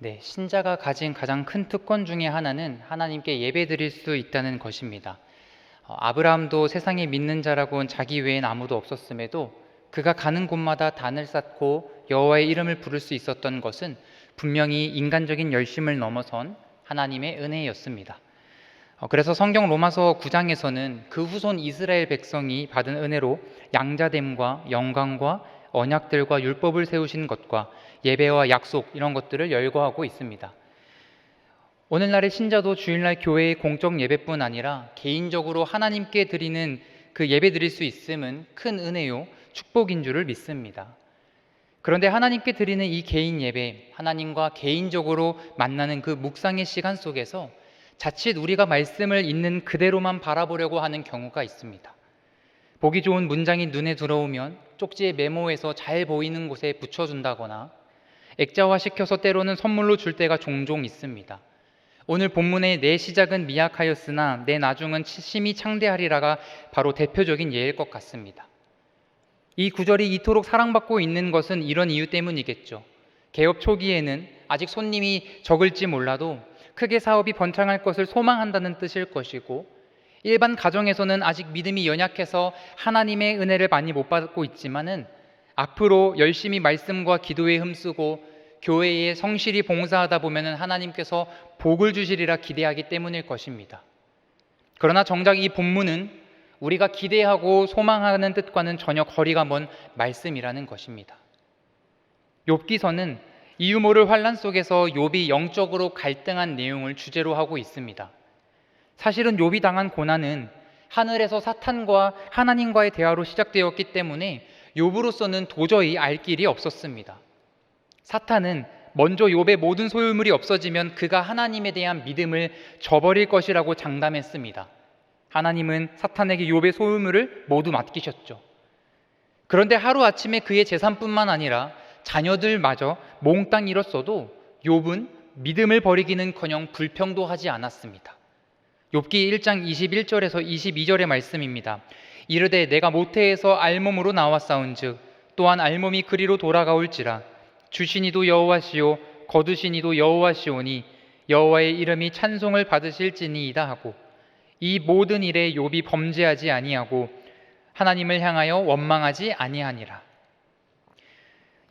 네, 신자가 가진 가장 큰 특권 중에 하나는 하나님께 예배드릴 수 있다는 것입니다. 어, 아브라함도 세상에 믿는 자라고는 자기 외엔 아무도 없었음에도 그가 가는 곳마다 단을 쌓고 여호와의 이름을 부를 수 있었던 것은 분명히 인간적인 열심을 넘어선 하나님의 은혜였습니다. 어, 그래서 성경 로마서 9장에서는 그 후손 이스라엘 백성이 받은 은혜로 양자됨과 영광과 언약들과 율법을 세우신 것과 예배와 약속 이런 것들을 열거하고 있습니다. 오늘날의 신자도 주일날 교회의 공적 예배뿐 아니라 개인적으로 하나님께 드리는 그 예배 드릴 수 있음은 큰 은혜요 축복인 줄을 믿습니다. 그런데 하나님께 드리는 이 개인 예배, 하나님과 개인적으로 만나는 그 묵상의 시간 속에서 자칫 우리가 말씀을 있는 그대로만 바라보려고 하는 경우가 있습니다. 보기 좋은 문장이 눈에 들어오면 쪽지에 메모해서 잘 보이는 곳에 붙여준다거나 액자화 시켜서 때로는 선물로 줄 때가 종종 있습니다. 오늘 본문의 내 시작은 미약하였으나 내 나중은 심히 창대하리라가 바로 대표적인 예일 것 같습니다. 이 구절이 이토록 사랑받고 있는 것은 이런 이유 때문이겠죠. 개업 초기에는 아직 손님이 적을지 몰라도 크게 사업이 번창할 것을 소망한다는 뜻일 것이고 일반 가정에서는 아직 믿음이 연약해서 하나님의 은혜를 많이 못 받고 있지만은 앞으로 열심히 말씀과 기도에 힘쓰고 교회에 성실히 봉사하다 보면은 하나님께서 복을 주시리라 기대하기 때문일 것입니다. 그러나 정작 이 본문은 우리가 기대하고 소망하는 뜻과는 전혀 거리가 먼 말씀이라는 것입니다. 욥기서는 이 유 모를 환란 속에서 욥이 영적으로 갈등한 내용을 주제로 하고 있습니다. 사실은 욥이 당한 고난은 하늘에서 사탄과 하나님과의 대화로 시작되었기 때문에 욥으로서는 도저히 알 길이 없었습니다. 사탄은 먼저 욥의 모든 소유물이 없어지면 그가 하나님에 대한 믿음을 저버릴 것이라고 장담했습니다. 하나님은 사탄에게 욥의 소유물을 모두 맡기셨죠. 그런데 하루 아침에 그의 재산뿐만 아니라 자녀들마저 몽땅 잃었어도 욥은 믿음을 버리기는커녕 불평도 하지 않았습니다. 욥기 1장 21절에서 22절의 말씀입니다. 이르되 내가 모태에서 알몸으로 나왔사온즉 또한 알몸이 그리로 돌아가올지라 주신이도 여호와시오 거두신이도 여호와시오니 여호와의 이름이 찬송을 받으실지니이다 하고 이 모든 일에 욥이 범죄하지 아니하고 하나님을 향하여 원망하지 아니하니라.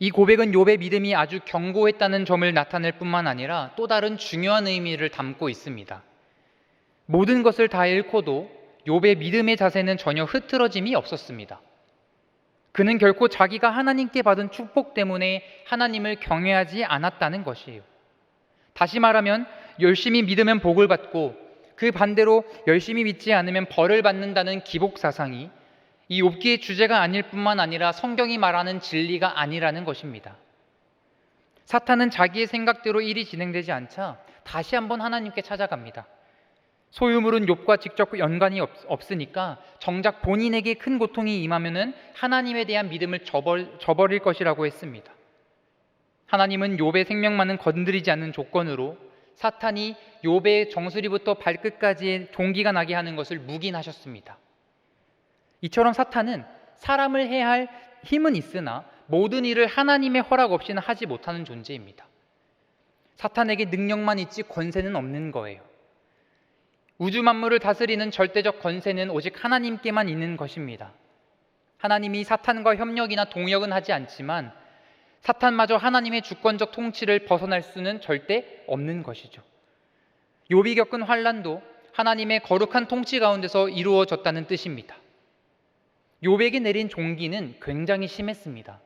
이 고백은 욥의 믿음이 아주 견고했다는 점을 나타낼 뿐만 아니라 또 다른 중요한 의미를 담고 있습니다. 모든 것을 다 잃고도 욥의 믿음의 자세는 전혀 흐트러짐이 없었습니다. 그는 결코 자기가 하나님께 받은 축복 때문에 하나님을 경외하지 않았다는 것이에요. 다시 말하면 열심히 믿으면 복을 받고 그 반대로 열심히 믿지 않으면 벌을 받는다는 기복 사상이 이 욥기의 주제가 아닐 뿐만 아니라 성경이 말하는 진리가 아니라는 것입니다. 사탄은 자기의 생각대로 일이 진행되지 않자 다시 한번 하나님께 찾아갑니다. 소유물은 욥과 직접 연관이 없, 으니까 정작 본인에게 큰 고통이 임하면은 하나님에 대한 믿음을 저버, 저버릴 것이라고 했습니다. 하나님은 욥의 생명만은 건드리지 않는 조건으로 사탄이 욥의 정수리부터 발끝까지의 종기가 나게 하는 것을 묵인하셨습니다. 이처럼 사탄은 사람을 해야 할 힘은 있으나 모든 일을 하나님의 허락 없이는 하지 못하는 존재입니다. 사탄에게 능력만 있지 권세는 없는 거예요. 우주 만물을 다스리는 절대적 권세는 오직 하나님께만 있는 것입니다. 하나님이 사탄과 협력이나 동역은 하지 않지만 사탄마저 하나님의 주권적 통치를 벗어날 수는 절대 없는 것이죠. 욥이 겪은 환란도 하나님의 거룩한 통치 가운데서 이루어졌다는 뜻입니다. 욥에게 내린 종기는 굉장히 심했습니다.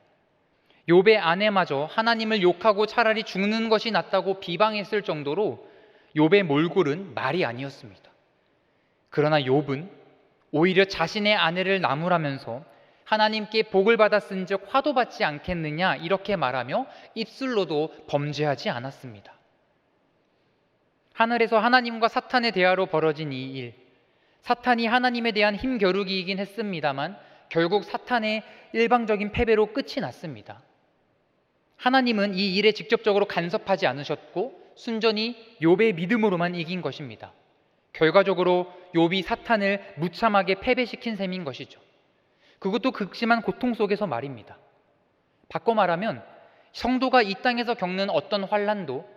욥의 아내마저 하나님을 욕하고 차라리 죽는 것이 낫다고 비방했을 정도로 욥의 몰골은 말이 아니었습니다. 그러나 욥은 오히려 자신의 아내를 나무라면서 하나님께 복을 받았은즉 화도 받지 않겠느냐 이렇게 말하며 입술로도 범죄하지 않았습니다. 하늘에서 하나님과 사탄의 대화로 벌어진 이 일, 사탄이 하나님에 대한 힘겨루기이긴 했습니다만 결국 사탄의 일방적인 패배로 끝이 났습니다. 하나님은 이 일에 직접적으로 간섭하지 않으셨고 순전히 욥의 믿음으로만 이긴 것입니다. 결과적으로 욥이 사탄을 무참하게 패배시킨 셈인 것이죠. 그것도 극심한 고통 속에서 말입니다. 바꿔 말하면 성도가 이 땅에서 겪는 어떤 환란도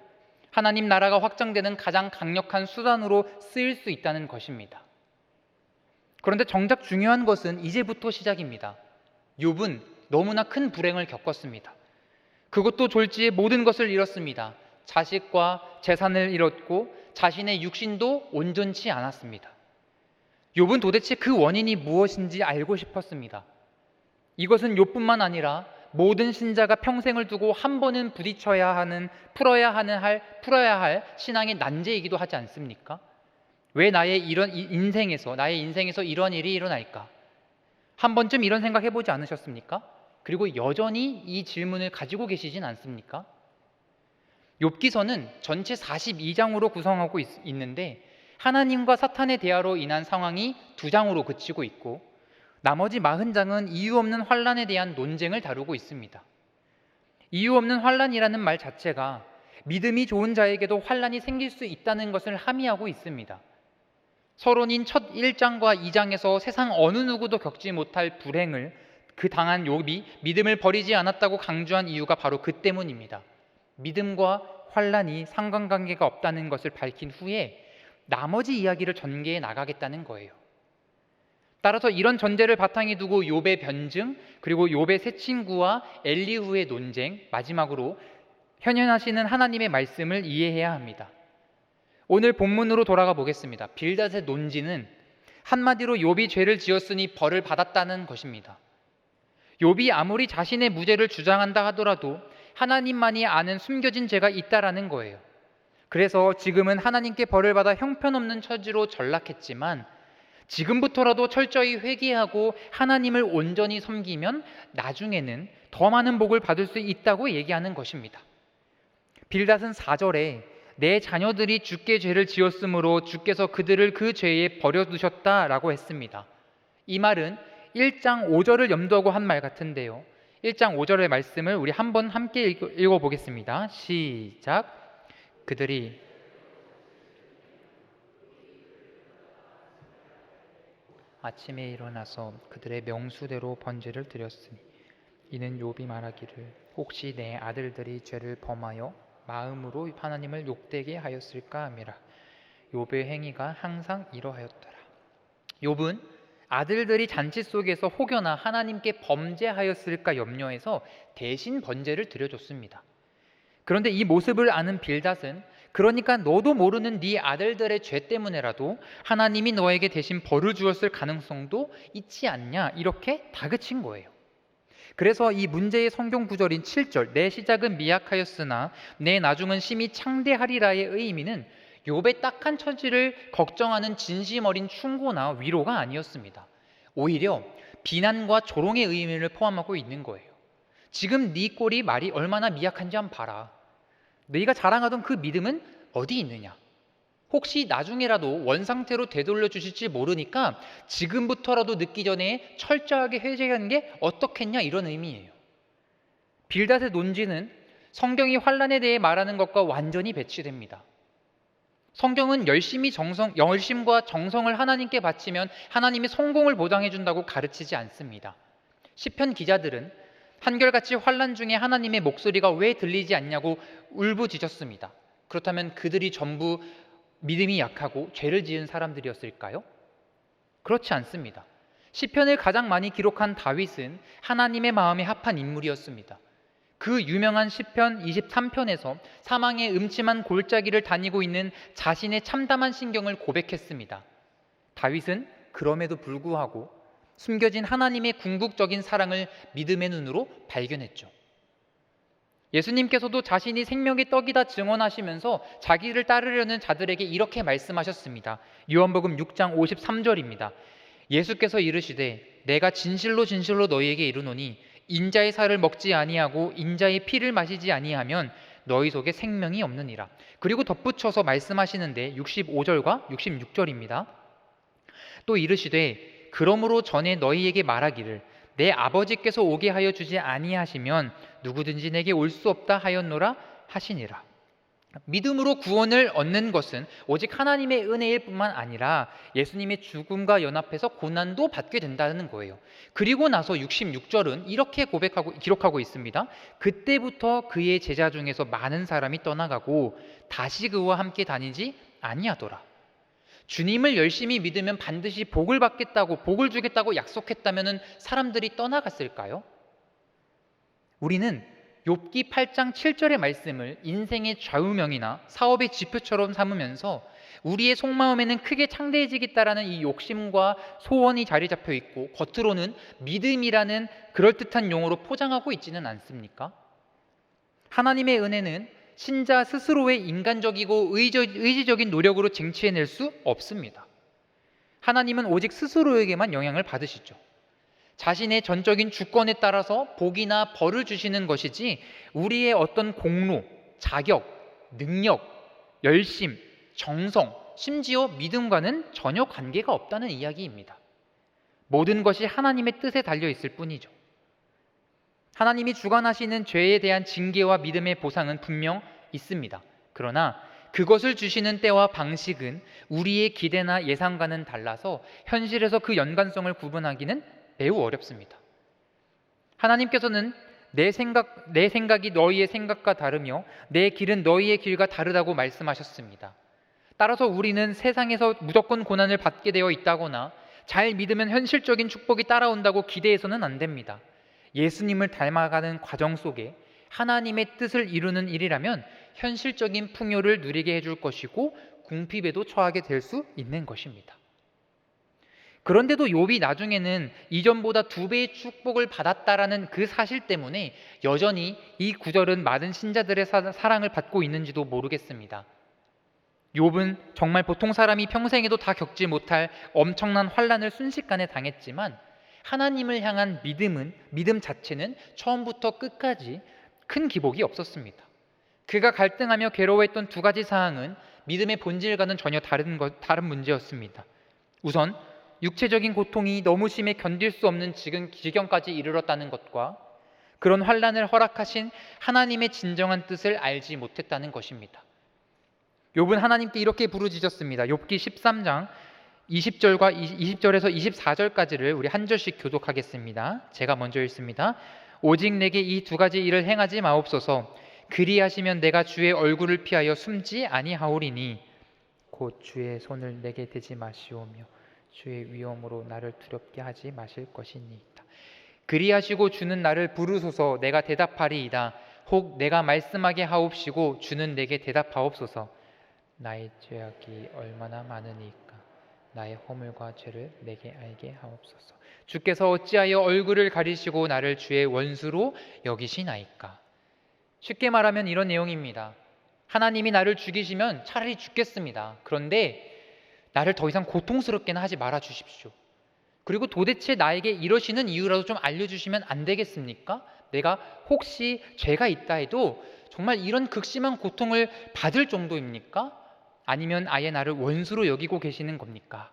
하나님 나라가 확장되는 가장 강력한 수단으로 쓰일 수 있다는 것입니다. 그런데 정작 중요한 것은 이제부터 시작입니다. 욥은 너무나 큰 불행을 겪었습니다. 그것도 졸지에 모든 것을 잃었습니다. 자식과 재산을 잃었고 자신의 육신도 온전치 않았습니다. 욥은 도대체 그 원인이 무엇인지 알고 싶었습니다. 이것은 욥뿐만 아니라 모든 신자가 평생을 두고 한 번은 부딪혀야 하는 풀어야 하는 할 풀어야 할 신앙의 난제이기도 하지 않습니까? 왜 나의 이런 인생에서 나의 인생에서 이런 일이 일어날까? 한 번쯤 이런 생각 해 보지 않으셨습니까? 그리고 여전히 이 질문을 가지고 계시진 않습니까? 욥기서는 전체 42장으로 구성하고 있, 있는데 하나님과 사탄의 대화로 인한 상황이 두 장으로 그치고 있고 나머지 40장은 이유 없는 환란에 대한 논쟁을 다루고 있습니다. 이유 없는 환란이라는 말 자체가 믿음이 좋은 자에게도 환란이 생길 수 있다는 것을 함의하고 있습니다. 서론인 첫 1장과 2장에서 세상 어느 누구도 겪지 못할 불행을 그 당한 욥이 믿음을 버리지 않았다고 강조한 이유가 바로 그 때문입니다. 믿음과 환란이 상관관계가 없다는 것을 밝힌 후에 나머지 이야기를 전개해 나가겠다는 거예요. 따라서 이런 전제를 바탕에 두고 욥의 변증 그리고 욥의 새 친구와 엘리후의 논쟁 마지막으로 현현하시는 하나님의 말씀을 이해해야 합니다. 오늘 본문으로 돌아가 보겠습니다. 빌닷의 논지는 한마디로 욥이 죄를 지었으니 벌을 받았다는 것입니다. 욥이 아무리 자신의 무죄를 주장한다 하더라도 하나님만이 아는 숨겨진 죄가 있다라는 거예요. 그래서 지금은 하나님께 벌을 받아 형편없는 처지로 전락했지만 지금부터라도 철저히 회개하고 하나님을 온전히 섬기면 나중에는 더 많은 복을 받을 수 있다고 얘기하는 것입니다. 빌닷은 4절에 내 자녀들이 주께 죄를 지었으므로 주께서 그들을 그 죄에 버려두셨다라고 했습니다. 이 말은 1장 5절을 염두하고 한 말 같은데요. 1장 5절의 말씀을 우리 한번 함께 읽어 보겠습니다. 시작. 그들이 아침에 일어나서 그들의 명수대로 번제를 드렸으니 이는 욥이 말하기를 혹시 내 아들들이 죄를 범하여 마음으로 하나님을 욕되게 하였을까 함이라 욥의 행위가 항상 이러하였더라 욥은 아들들이 잔치 속에서 혹여나 하나님께 범죄하였을까 염려해서 대신 번제를 드려줬습니다. 그런데 이 모습을 아는 빌닷은 그러니까 너도 모르는 네 아들들의 죄 때문에라도 하나님이 너에게 대신 벌을 주었을 가능성도 있지 않냐 이렇게 다그친 거예요. 그래서 이 문제의 성경 구절인 7절 내 시작은 미약하였으나 내 나중은 심히 창대하리라의 의미는 욥의 딱한 처지를 걱정하는 진심 어린 충고나 위로가 아니었습니다. 오히려 비난과 조롱의 의미를 포함하고 있는 거예요. 지금 네 꼴이 말이 얼마나 미약한지 한번 봐라. 너희가 자랑하던 그 믿음은 어디 있느냐? 혹시 나중에라도 원상태로 되돌려 주실지 모르니까 지금부터라도 늦기 전에 철저하게 회개하는 게 어떻겠냐 이런 의미예요. 빌닷의 논지는 성경이 환란에 대해 말하는 것과 완전히 배치됩니다. 성경은 열심히 정성, 열심과 정성을 하나님께 바치면 하나님이 성공을 보장해 준다고 가르치지 않습니다. 시편 기자들은 한결같이 환란 중에 하나님의 목소리가 왜 들리지 않냐고 울부짖었습니다. 그렇다면 그들이 전부 믿음이 약하고 죄를 지은 사람들이었을까요? 그렇지 않습니다. 시편을 가장 많이 기록한 다윗은 하나님의 마음에 합한 인물이었습니다. 그 유명한 시편 23편에서 사망의 음침한 골짜기를 다니고 있는 자신의 참담한 신경을 고백했습니다. 다윗은 그럼에도 불구하고 숨겨진 하나님의 궁극적인 사랑을 믿음의 눈으로 발견했죠. 예수님께서도 자신이 생명의 떡이다 증언하시면서 자기를 따르려는 자들에게 이렇게 말씀하셨습니다. 요한복음 6장 53절입니다. 예수께서 이르시되 내가 진실로 진실로 너희에게 이르노니 인자의 살을 먹지 아니하고 인자의 피를 마시지 아니하면 너희 속에 생명이 없느니라. 그리고 덧붙여서 말씀하시는데 65절과 66절입니다. 또 이르시되 그러므로 전에 너희에게 말하기를 내 아버지께서 오게 하여 주지 아니하시면 누구든지 내게 올 수 없다 하였노라 하시니라. 믿음으로 구원을 얻는 것은 오직 하나님의 은혜일 뿐만 아니라 예수님의 죽음과 연합해서 고난도 받게 된다는 거예요. 그리고 나서 66절은 이렇게 고백하고 기록하고 있습니다. 그때부터 그의 제자 중에서 많은 사람이 떠나가고 다시 그와 함께 다니지 아니하더라. 주님을 열심히 믿으면 반드시 복을 받겠다고 복을 주겠다고 약속했다면은 사람들이 떠나갔을까요? 우리는 욥기 8장 7절의 말씀을 인생의 좌우명이나 사업의 지표처럼 삼으면서 우리의 속마음에는 크게 창대해지겠다라는 이 욕심과 소원이 자리 잡혀 있고 겉으로는 믿음이라는 그럴듯한 용어로 포장하고 있지는 않습니까? 하나님의 은혜는 신자 스스로의 인간적이고 의지적인 노력으로 쟁취해낼 수 없습니다. 하나님은 오직 스스로에게만 영향을 받으시죠. 자신의 전적인 주권에 따라서 복이나 벌을 주시는 것이지 우리의 어떤 공로, 자격, 능력, 열심, 정성, 심지어 믿음과는 전혀 관계가 없다는 이야기입니다. 모든 것이 하나님의 뜻에 달려 있을 뿐이죠. 하나님이 주관하시는 죄에 대한 징계와 믿음의 보상은 분명 있습니다. 그러나 그것을 주시는 때와 방식은 우리의 기대나 예상과는 달라서 현실에서 그 연관성을 구분하기는 매우 어렵습니다. 하나님께서는 내 생각 내 생각이 너희의 생각과 다르며 내 길은 너희의 길과 다르다고 말씀하셨습니다. 따라서 우리는 세상에서 무조건 고난을 받게 되어 있다거나 잘 믿으면 현실적인 축복이 따라온다고 기대해서는 안 됩니다. 예수님을 닮아가는 과정 속에 하나님의 뜻을 이루는 일이라면 현실적인 풍요를 누리게 해줄 것이고 궁핍에도 처하게 될 수 있는 것입니다. 그런데도 욥이 나중에는 이전보다 두 배의 축복을 받았다라는 그 사실 때문에 여전히 이 구절은 많은 신자들의 사, 사랑을 받고 있는지도 모르겠습니다. 욥은 정말 보통 사람이 평생에도 다 겪지 못할 엄청난 환란을 순식간에 당했지만 하나님을 향한 믿음은 믿음 자체는 처음부터 끝까지 큰 기복이 없었습니다. 그가 갈등하며 괴로워했던 두 가지 사항은 믿음의 본질과는 전혀 다른 것, 다른 문제였습니다. 우선 육체적인 고통이 너무 심해 견딜 수 없는 지금 지경까지 이르렀다는 것과 그런 환란을 허락하신 하나님의 진정한 뜻을 알지 못했다는 것입니다. 욥은 하나님께 이렇게 부르짖었습니다. 욥기 13장 20절과 20절에서 24절까지를 우리 한 절씩 교독하겠습니다. 제가 먼저 읽습니다. 오직 내게 이 두 가지 일을 행하지 마옵소서. 그리하시면 내가 주의 얼굴을 피하여 숨지 아니하오리니 곧 주의 손을 내게 대지 마시오며 주의 위엄으로 나를 두렵게 하지 마실 것이니이다. 그리하시고 주는 나를 부르소서 내가 대답하리이다. 혹 내가 말씀하게 하옵시고 주는 내게 대답하옵소서. 나의 죄악이 얼마나 많으니까 나의 허물과 죄를 내게 알게 하옵소서. 주께서 어찌하여 얼굴을 가리시고 나를 주의 원수로 여기시나이까? 쉽게 말하면 이런 내용입니다. 하나님이 나를 죽이시면 차라리 죽겠습니다. 그런데 나를 더 이상 고통스럽게는 하지 말아 주십시오. 그리고 도대체 나에게 이러시는 이유라도 좀 알려주시면 안 되겠습니까? 내가 혹시 죄가 있다 해도 정말 이런 극심한 고통을 받을 정도입니까? 아니면 아예 나를 원수로 여기고 계시는 겁니까?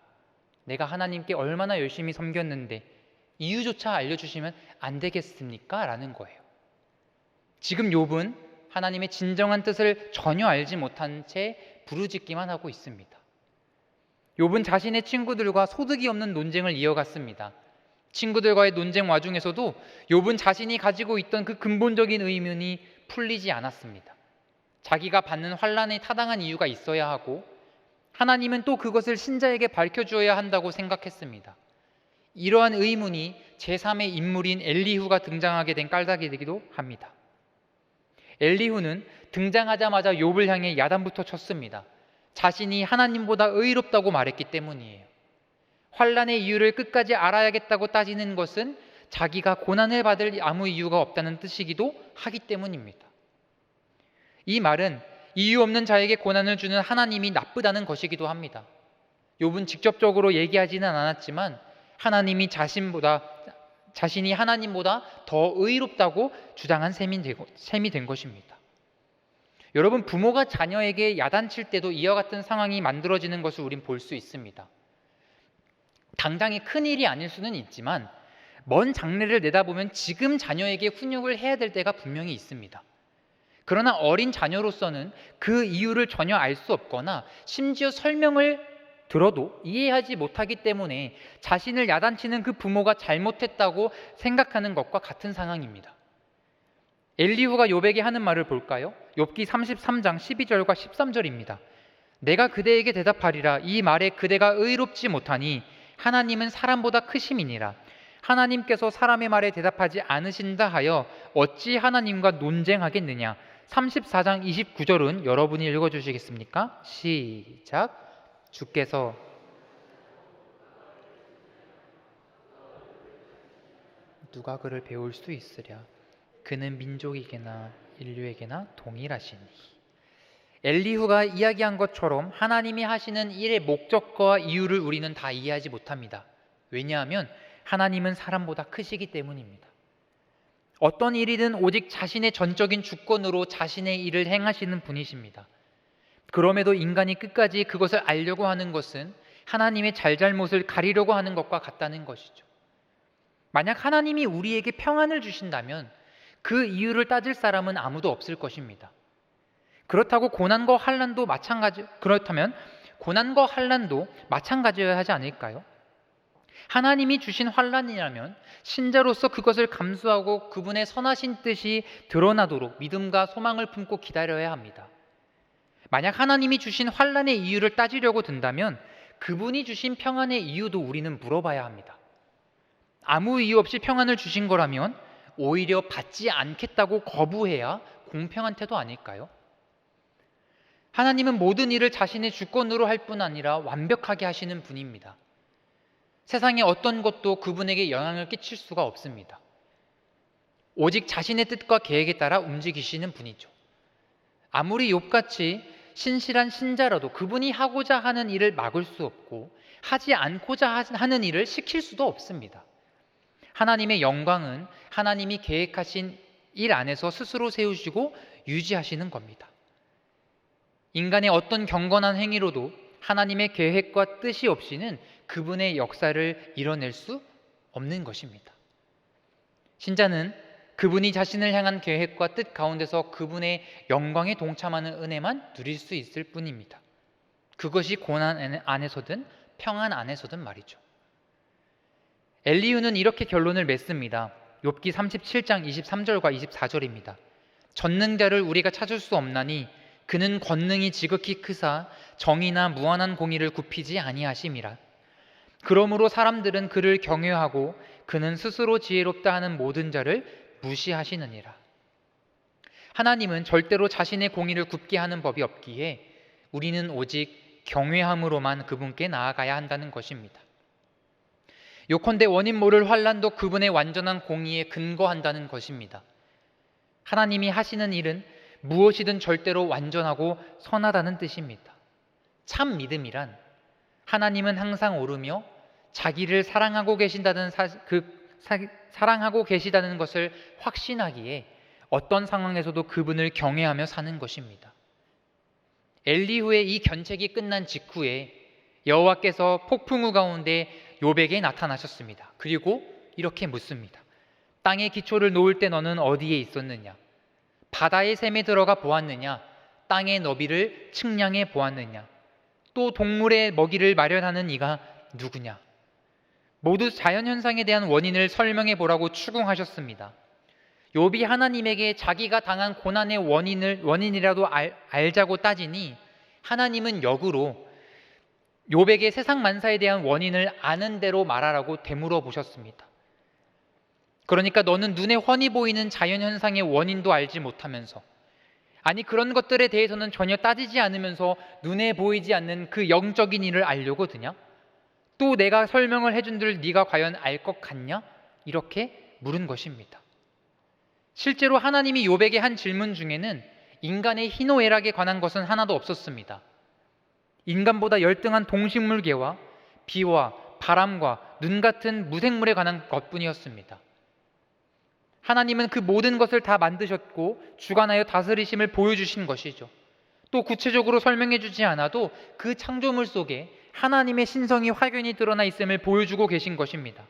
내가 하나님께 얼마나 열심히 섬겼는데 이유조차 알려주시면 안 되겠습니까? 라는 거예요. 지금 욥은 하나님의 진정한 뜻을 전혀 알지 못한 채 부르짖기만 하고 있습니다. 욥은 자신의 친구들과 소득이 없는 논쟁을 이어갔습니다. 친구들과의 논쟁 와중에서도 욥은 자신이 가지고 있던 그 근본적인 의문이 풀리지 않았습니다. 자기가 받는 환란에 타당한 이유가 있어야 하고 하나님은 또 그것을 신자에게 밝혀 주어야 한다고 생각했습니다. 이러한 의문이 제3의 인물인 엘리후가 등장하게 된 깔닥이기도 합니다. 엘리후는 등장하자마자 욥을 향해 야단부터 쳤습니다. 자신이 하나님보다 의롭다고 말했기 때문이에요. 환란의 이유를 끝까지 알아야겠다고 따지는 것은 자기가 고난을 받을 아무 이유가 없다는 뜻이기도 하기 때문입니다. 이 말은 이유 없는 자에게 고난을 주는 하나님이 나쁘다는 것이기도 합니다. 욥은 직접적으로 얘기하지는 않았지만 하나님이 자신보다 자신이 하나님보다 더 의롭다고 주장한 셈이 된 것입니다. 여러분 부모가 자녀에게 야단칠 때도 이와 같은 상황이 만들어지는 것을 우린 볼 수 있습니다. 당장의 큰 일이 아닐 수는 있지만 먼 장래를 내다보면 지금 자녀에게 훈육을 해야 될 때가 분명히 있습니다. 그러나 어린 자녀로서는 그 이유를 전혀 알 수 없거나 심지어 설명을 들어도 이해하지 못하기 때문에 자신을 야단치는 그 부모가 잘못했다고 생각하는 것과 같은 상황입니다. 엘리후가 욥에게 하는 말을 볼까요? 욥기 33장 12절과 13절입니다. 내가 그대에게 대답하리라 이 말에 그대가 의롭지 못하니 하나님은 사람보다 크심이니라 하나님께서 사람의 말에 대답하지 않으신다 하여 어찌 하나님과 논쟁하겠느냐 34장 29절은 여러분이 읽어 주시겠습니까? 시작 주께서 누가 그를 배울 수 있으랴 그는 민족에게나 인류에게나 동일하시니 엘리후가 이야기한 것처럼 하나님이 하시는 일의 목적과 이유를 우리는 다 이해하지 못합니다. 왜냐하면 하나님은 사람보다 크시기 때문입니다. 어떤 일이든 오직 자신의 전적인 주권으로 자신의 일을 행하시는 분이십니다. 그럼에도 인간이 끝까지 그것을 알려고 하는 것은 하나님의 잘잘못을 가리려고 하는 것과 같다는 것이죠. 만약 하나님이 우리에게 평안을 주신다면 그 이유를 따질 사람은 아무도 없을 것입니다. 그렇다고 고난과 환란도 마찬가지 그렇다면 고난과 환란도 마찬가지여야 하지 않을까요? 하나님이 주신 환란이라면 신자로서 그것을 감수하고 그분의 선하신 뜻이 드러나도록 믿음과 소망을 품고 기다려야 합니다. 만약 하나님이 주신 환란의 이유를 따지려고 든다면 그분이 주신 평안의 이유도 우리는 물어봐야 합니다. 아무 이유 없이 평안을 주신 거라면 오히려 받지 않겠다고 거부해야 공평한 태도 아닐까요? 하나님은 모든 일을 자신의 주권으로 할 뿐 아니라 완벽하게 하시는 분입니다. 세상의 어떤 것도 그분에게 영향을 끼칠 수가 없습니다. 오직 자신의 뜻과 계획에 따라 움직이시는 분이죠. 아무리 욥같이 신실한 신자라도 그분이 하고자 하는 일을 막을 수 없고 하지 않고자 하는 일을 시킬 수도 없습니다. 하나님의 영광은 하나님이 계획하신 일 안에서 스스로 세우시고 유지하시는 겁니다. 인간의 어떤 경건한 행위로도 하나님의 계획과 뜻이 없이는 그분의 역사를 이뤄낼 수 없는 것입니다. 신자는 그분이 자신을 향한 계획과 뜻 가운데서 그분의 영광에 동참하는 은혜만 누릴 수 있을 뿐입니다. 그것이 고난 안에서든 평안 안에서든 말이죠. 엘리유는 이렇게 결론을 맺습니다. 욥기 37장 23절과 24절입니다. 전능자를 우리가 찾을 수 없나니 그는 권능이 지극히 크사 정의나 무한한 공의를 굽히지 아니하심이라. 그러므로 사람들은 그를 경외하고 그는 스스로 지혜롭다 하는 모든 자를 무시하시느니라. 하나님은 절대로 자신의 공의를 굽게 하는 법이 없기에 우리는 오직 경외함으로만 그분께 나아가야 한다는 것입니다. 요컨대 원인 모를 환란도 그분의 완전한 공의에 근거한다는 것입니다. 하나님이 하시는 일은 무엇이든 절대로 완전하고 선하다는 뜻입니다. 참 믿음이란 하나님은 항상 오르며 자기를 사랑하고 계신다는 사, 그 사, 사랑하고 계시다는 것을 확신하기에 어떤 상황에서도 그분을 경외하며 사는 것입니다. 엘리후의 이 견책이 끝난 직후에 여호와께서 폭풍우 가운데 요백에 나타나셨습니다. 그리고 이렇게 묻습니다. 땅의 기초를 놓을 때 너는 어디에 있었느냐? 바다의 샘에 들어가 보았느냐? 땅의 너비를 측량해 보았느냐? 또 동물의 먹이를 마련하는 이가 누구냐? 모두 자연 현상에 대한 원인을 설명해 보라고 추궁하셨습니다. 욥이 하나님에게 자기가 당한 고난의 원인을 원인이라도 알, 알자고 따지니 하나님은 역으로 욥에게 세상 만사에 대한 원인을 아는 대로 말하라고 되물어 보셨습니다. 그러니까 너는 눈에 훤히 보이는 자연 현상의 원인도 알지 못하면서 아니 그런 것들에 대해서는 전혀 따지지 않으면서 눈에 보이지 않는 그 영적인 일을 알려고 드냐? 또 내가 설명을 해준 들 네가 과연 알 것 같냐? 이렇게 물은 것입니다. 실제로 하나님이 욥에게 한 질문 중에는 인간의 희노애락에 관한 것은 하나도 없었습니다. 인간보다 열등한 동식물계와 비와 바람과 눈 같은 무생물에 관한 것뿐이었습니다. 하나님은 그 모든 것을 다 만드셨고 주관하여 다스리심을 보여주신 것이죠. 또 구체적으로 설명해 주지 않아도 그 창조물 속에 하나님의 신성이 확연히 드러나 있음을 보여주고 계신 것입니다.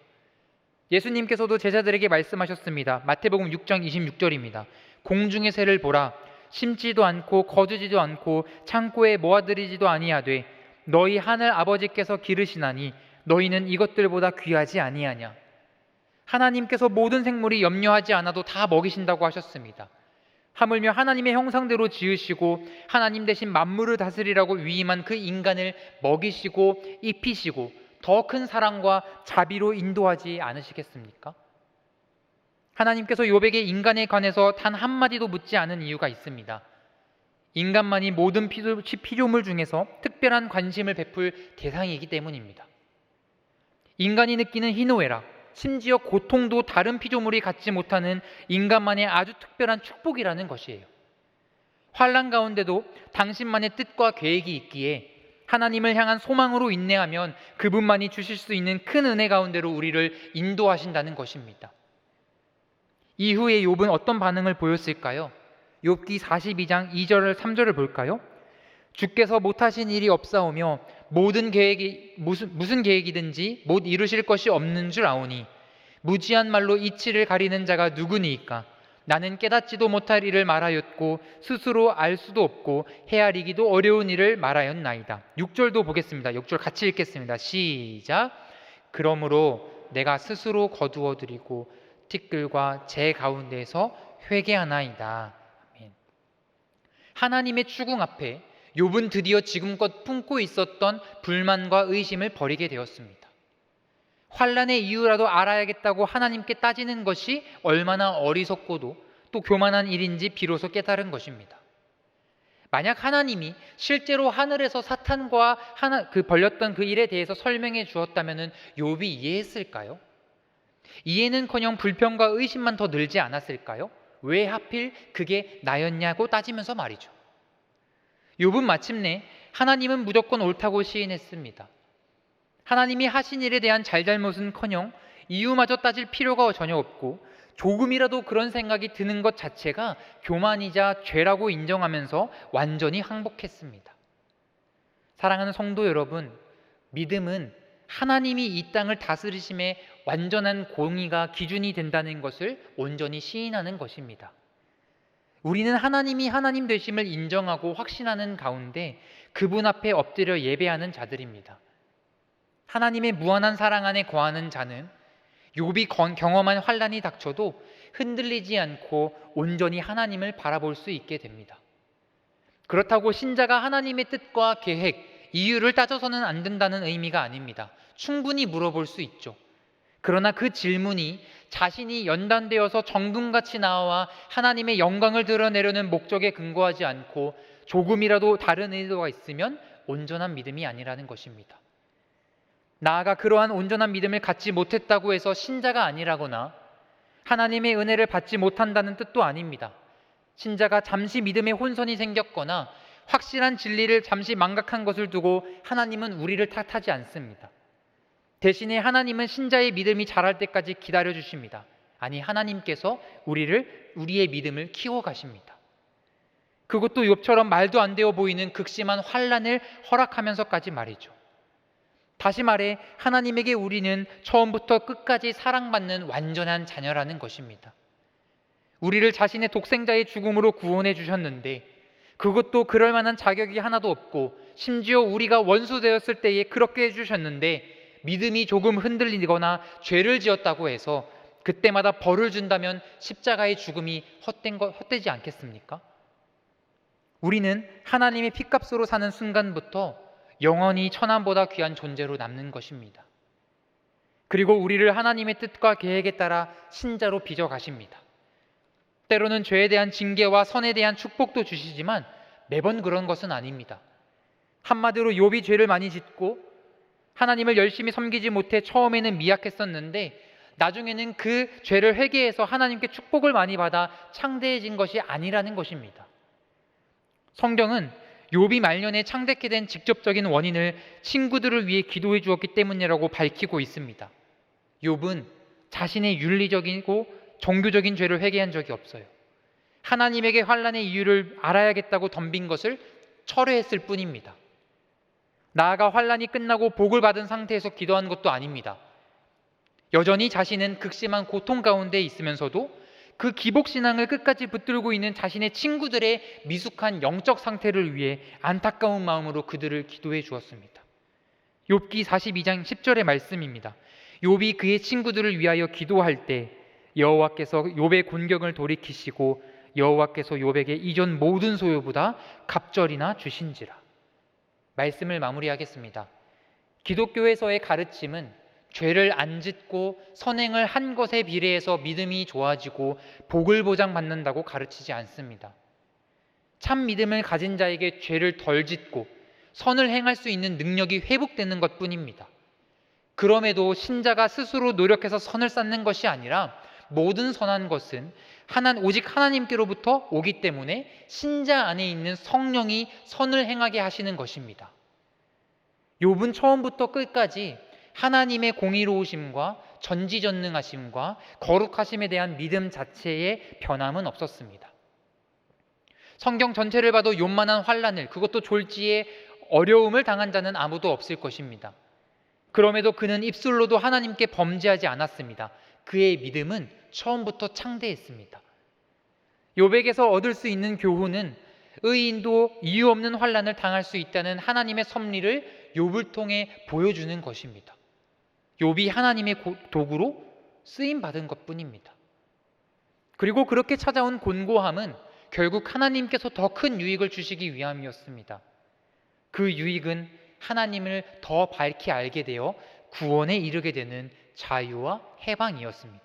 예수님께서도 제자들에게 말씀하셨습니다. 마태복음 6장 26절입니다. 공중의 새를 보라 심지도 않고 거두지도 않고 창고에 모아들이지도 아니하되 너희 하늘 아버지께서 기르시나니 너희는 이것들보다 귀하지 아니하냐 하나님께서 모든 생물이 염려하지 않아도 다 먹이신다고 하셨습니다. 하물며 하나님의 형상대로 지으시고 하나님 대신 만물을 다스리라고 위임한 그 인간을 먹이시고 입히시고 더 큰 사랑과 자비로 인도하지 않으시겠습니까? 하나님께서 욥에게 인간에 관해서 단 한마디도 묻지 않은 이유가 있습니다. 인간만이 모든 피조- 피조물 중에서 특별한 관심을 베풀 대상이기 때문입니다. 인간이 느끼는 희노애락, 심지어 고통도 다른 피조물이 갖지 못하는 인간만의 아주 특별한 축복이라는 것이에요. 환란 가운데도 당신만의 뜻과 계획이 있기에 하나님을 향한 소망으로 인내하면 그분만이 주실 수 있는 큰 은혜 가운데로 우리를 인도하신다는 것입니다. 이후에 욥은 어떤 반응을 보였을까요? 욥기 42장 2절 3절을 볼까요? 주께서 못하신 일이 없사오며 모든 계획이 무슨 무슨 계획이든지 못 이루실 것이 없는 줄 아오니 무지한 말로 이치를 가리는 자가 누구니이까 나는 깨닫지도 못할 일을 말하였고 스스로 알 수도 없고 헤아리기도 어려운 일을 말하였나이다. 6절도 보겠습니다. 6절 같이 읽겠습니다. 시작. 그러므로 내가 스스로 거두어 드리고 티끌과 제 가운데에서 회개하나이다. 하나님의 추궁 앞에 욥은 드디어 지금껏 품고 있었던 불만과 의심을 버리게 되었습니다. 환란의 이유라도 알아야겠다고 하나님께 따지는 것이 얼마나 어리석고도 또 교만한 일인지 비로소 깨달은 것입니다. 만약 하나님이 실제로 하늘에서 사탄과 하나, 그 벌렸던 그 일에 대해서 설명해 주었다면 욥이 이해했을까요? 이해는커녕 불평과 의심만 더 늘지 않았을까요? 왜 하필 그게 나였냐고 따지면서 말이죠. 욥은 마침내 하나님은 무조건 옳다고 시인했습니다. 하나님이 하신 일에 대한 잘잘못은커녕 이유마저 따질 필요가 전혀 없고 조금이라도 그런 생각이 드는 것 자체가 교만이자 죄라고 인정하면서 완전히 항복했습니다. 사랑하는 성도 여러분, 믿음은 하나님이 이 땅을 다스리심에 완전한 공의가 기준이 된다는 것을 온전히 시인하는 것입니다. 우리는 하나님이 하나님 되심을 인정하고 확신하는 가운데 그분 앞에 엎드려 예배하는 자들입니다. 하나님의 무한한 사랑 안에 거하는 자는 욥이 경험한 환란이 닥쳐도 흔들리지 않고 온전히 하나님을 바라볼 수 있게 됩니다. 그렇다고 신자가 하나님의 뜻과 계획, 이유를 따져서는 안 된다는 의미가 아닙니다. 충분히 물어볼 수 있죠. 그러나 그 질문이 자신이 연단되어서 정금같이 나와 하나님의 영광을 드러내려는 목적에 근거하지 않고 조금이라도 다른 의도가 있으면 온전한 믿음이 아니라는 것입니다. 나아가 그러한 온전한 믿음을 갖지 못했다고 해서 신자가 아니라거나 하나님의 은혜를 받지 못한다는 뜻도 아닙니다. 신자가 잠시 믿음에 혼선이 생겼거나 확실한 진리를 잠시 망각한 것을 두고 하나님은 우리를 탓하지 않습니다. 대신에 하나님은 신자의 믿음이 자랄 때까지 기다려 주십니다. 아니 하나님께서 우리를 우리의 믿음을 키워 가십니다. 그것도 욥처럼 말도 안 되어 보이는 극심한 환란을 허락하면서까지 말이죠. 다시 말해 하나님에게 우리는 처음부터 끝까지 사랑받는 완전한 자녀라는 것입니다. 우리를 자신의 독생자의 죽음으로 구원해 주셨는데 그것도 그럴 만한 자격이 하나도 없고 심지어 우리가 원수 되었을 때에 그렇게 해 주셨는데 믿음이 조금 흔들리거나 죄를 지었다고 해서 그때마다 벌을 준다면 십자가의 죽음이 헛된 거 헛되지 않겠습니까? 우리는 하나님의 피값으로 사는 순간부터 영원히 천함보다 귀한 존재로 남는 것입니다. 그리고 우리를 하나님의 뜻과 계획에 따라 신자로 빚어 가십니다. 때로는 죄에 대한 징계와 선에 대한 축복도 주시지만 매번 그런 것은 아닙니다. 한마디로 욥이 죄를 많이 짓고 하나님을 열심히 섬기지 못해 처음에는 미약했었는데 나중에는 그 죄를 회개해서 하나님께 축복을 많이 받아 창대해진 것이 아니라는 것입니다. 성경은 욥이 말년에 창대케 된 직접적인 원인을 친구들을 위해 기도해 주었기 때문이라고 밝히고 있습니다. 욥은 자신의 윤리적이고 종교적인 죄를 회개한 적이 없어요. 하나님에게 환란의 이유를 알아야겠다고 덤빈 것을 철회했을 뿐입니다. 나아가 환란이 끝나고 복을 받은 상태에서 기도한 것도 아닙니다. 여전히 자신은 극심한 고통 가운데 있으면서도 그 기복 신앙을 끝까지 붙들고 있는 자신의 친구들의 미숙한 영적 상태를 위해 안타까운 마음으로 그들을 기도해 주었습니다. 욥기 42장 10절의 말씀입니다. 욥이 그의 친구들을 위하여 기도할 때 여호와께서 욥의 곤경을 돌이키시고 여호와께서 욥에게 이전 모든 소유보다 갑절이나 주신지라. 말씀을 마무리하겠습니다. 기독교에서의 가르침은 죄를 안 짓고 선행을 한 것에 비례해서 믿음이 좋아지고 복을 보장받는다고 가르치지 않습니다. 참 믿음을 가진 자에게 죄를 덜 짓고 선을 행할 수 있는 능력이 회복되는 것 뿐입니다. 그럼에도 신자가 스스로 노력해서 선을 쌓는 것이 아니라 모든 선한 것은 하나 오직 하나님께로부터 오기 때문에 신자 안에 있는 성령이 선을 행하게 하시는 것입니다. 욥은 처음부터 끝까지 하나님의 공의로우심과 전지전능하심과 거룩하심에 대한 믿음 자체의 변함은 없었습니다. 성경 전체를 봐도 요만한 환란을 그것도 졸지에 어려움을 당한 자는 아무도 없을 것입니다. 그럼에도 그는 입술로도 하나님께 범죄하지 않았습니다. 그의 믿음은 처음부터 창대했습니다. 요백에서 얻을 수 있는 교훈은 의인도 이유 없는 환란을 당할 수 있다는 하나님의 섭리를 욥을 통해 보여주는 것입니다. 욥이 하나님의 고- 도구로 쓰임 받은 것뿐입니다. 그리고 그렇게 찾아온 곤고함은 결국 하나님께서 더 큰 유익을 주시기 위함이었습니다. 그 유익은 하나님을 더 밝히 알게 되어 구원에 이르게 되는 자유와 해방이었습니다.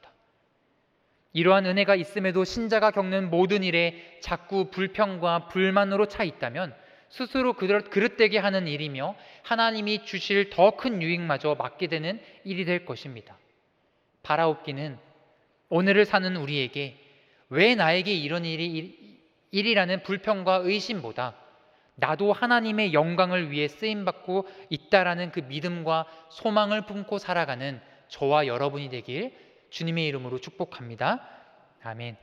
이러한 은혜가 있음에도 신자가 겪는 모든 일에 자꾸 불평과 불만으로 차 있다면 스스로 그릇- 그릇되게 하는 일이며 하나님이 주실 더 큰 유익마저 맞게 되는 일이 될 것입니다. 바라옵기는 오늘을 사는 우리에게 왜 나에게 이런 일이 일- 일이라는 불평과 의심보다 나도 하나님의 영광을 위해 쓰임 받고 있다라는 그 믿음과 소망을 품고 살아가는 저와 여러분이 되길 주님의 이름으로 축복합니다. 아멘.